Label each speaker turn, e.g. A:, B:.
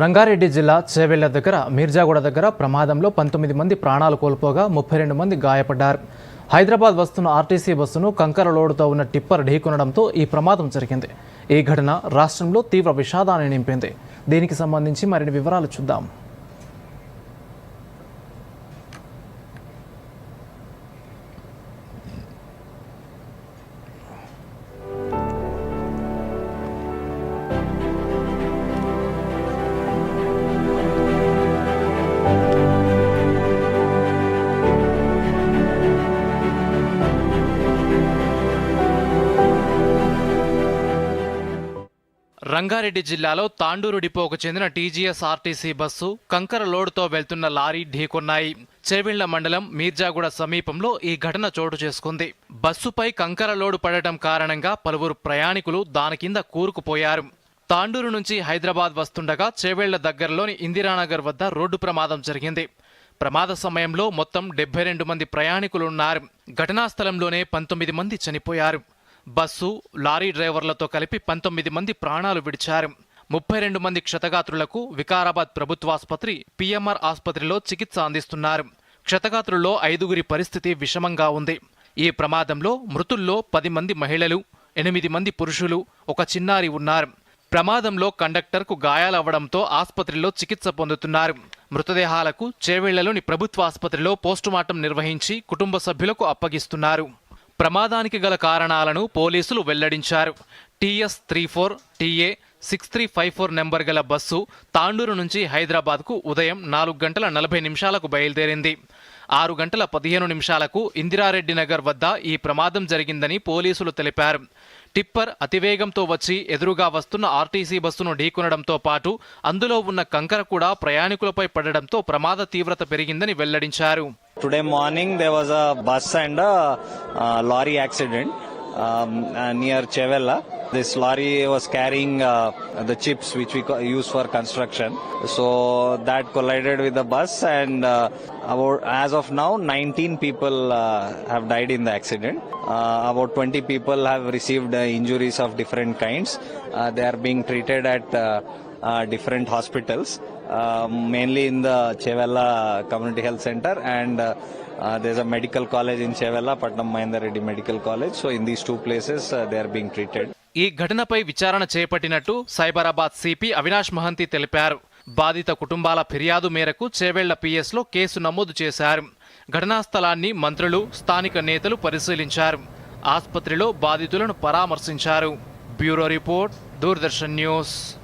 A: రంగారెడ్డి జిల్లా చేవెళ్ళ దగ్గర మీర్జాగూడ దగ్గర ప్రమాదంలో పంతొమ్మిది మంది ప్రాణాలు కోల్పోగా ముప్పై రెండు మంది గాయపడ్డారు. హైదరాబాద్ వస్తున్న ఆర్టీసీ బస్సును కంకర లోడుతో ఉన్న టిప్పర్ ఢీకొనడంతో ఈ ప్రమాదం జరిగింది. ఈ ఘటన రాష్ట్రంలో తీవ్ర విషాదాన్ని నింపింది. దీనికి సంబంధించి మరిన్ని వివరాలు చూద్దాం. రంగారెడ్డి జిల్లాలో తాండూరు డిపోకు చెందిన టీజీఎస్ ఆర్టీసీ బస్సు కంకర లోడుతో వెళ్తున్న లారీ ఢీకొన్నాయి. చేవెళ్ళ మండలం మీర్జాగూడ సమీపంలో ఈ ఘటన చోటు చేసుకుంది. బస్సుపై కంకర లోడు పడటం కారణంగా పలువురు ప్రయాణికులు దాని కింద కూరుకుపోయారు. తాండూరు నుంచి హైదరాబాద్ వస్తుండగా చేవెళ్ళ దగ్గరలోని ఇందిరానగర్ వద్ద రోడ్డు ప్రమాదం జరిగింది. ప్రమాద సమయంలో మొత్తం డెబ్బై రెండు మంది ప్రయాణికులున్నారు ఘటనా స్థలంలోనే పంతొమ్మిది మంది చనిపోయారు. బస్సు లారీ డ్రైవర్లతో కలిపి పంతొమ్మిది మంది ప్రాణాలు విడిచారు. ముప్పై రెండు మంది క్షతగాత్రులకు వికారాబాద్ ప్రభుత్వాసుపత్రి పిఎంఆర్ ఆసుపత్రిలో చికిత్స అందిస్తున్నారు. క్షతగాత్రుల్లో ఐదుగురి పరిస్థితి విషమంగా ఉంది. ఈ ప్రమాదంలో మృతుల్లో పది మంది మహిళలు ఎనిమిది మంది పురుషులు ఒక చిన్నారి ఉన్నారు. ప్రమాదంలో కండక్టర్కు గాయాలవ్వడంతో ఆసుపత్రిలో చికిత్స పొందుతున్నారు. మృతదేహాలకు చేవెళ్ళలోని ప్రభుత్వ ఆసుపత్రిలో పోస్టుమార్టం నిర్వహించి కుటుంబ సభ్యులకు అప్పగిస్తున్నారు. ప్రమాదానికి గల కారణాలను పోలీసులు వెల్లడించారు. TS three four TA six three five four number గల బస్సు తాండూరు నుంచి హైదరాబాద్కు ఉదయం నాలుగు గంటల నలభై నిమిషాలకు బయలుదేరింది. ఆరు గంటల పదిహేను నిమిషాలకు ఇందిరారెడ్డి నగర్ వద్ద ఈ ప్రమాదం జరిగిందని పోలీసులు తెలిపారు. టిప్పర్ అతివేగంతో వచ్చి ఎదురుగా వస్తున్న ఆర్టీసీ బస్సును ఢీకొనడంతో పాటు అందులో ఉన్న కంకర కూడా ప్రయాణికులపై పడడంతో ప్రమాద తీవ్రత పెరిగిందని వెల్లడించారు.
B: Today morning they was a bus and lorry accident near Chevella This lorry was carrying uh, the chips which we use for construction. So that collided with the bus and uh, about, as of now 19 people uh, have died in the accident. Uh, about 20 people have received uh, injuries of different kinds. Uh, they are being treated at uh, uh, different hospitals, uh, mainly in the Chevella Community Health Center and uh, uh, there's a medical college in Chevella, Patnam Mahinda Reddy Medical College. So in these two places, uh, they are being treated.
A: ఈ ఘటనపై విచారణ చేపట్టినట్టు Cyberabad CP Avinash Mohanty తెలిపారు. బాధిత కుటుంబాల ఫిర్యాదు మేరకు Chevella పిఎస్లో case నమోదు చేశారు. ఘటనా స్థలాన్ని మంత్రులు స్థానిక నేతలు పరిశీలించారు. ఆసుపత్రిలో బాధితులను పరామర్శించారు. Bureau report Doordarshan news.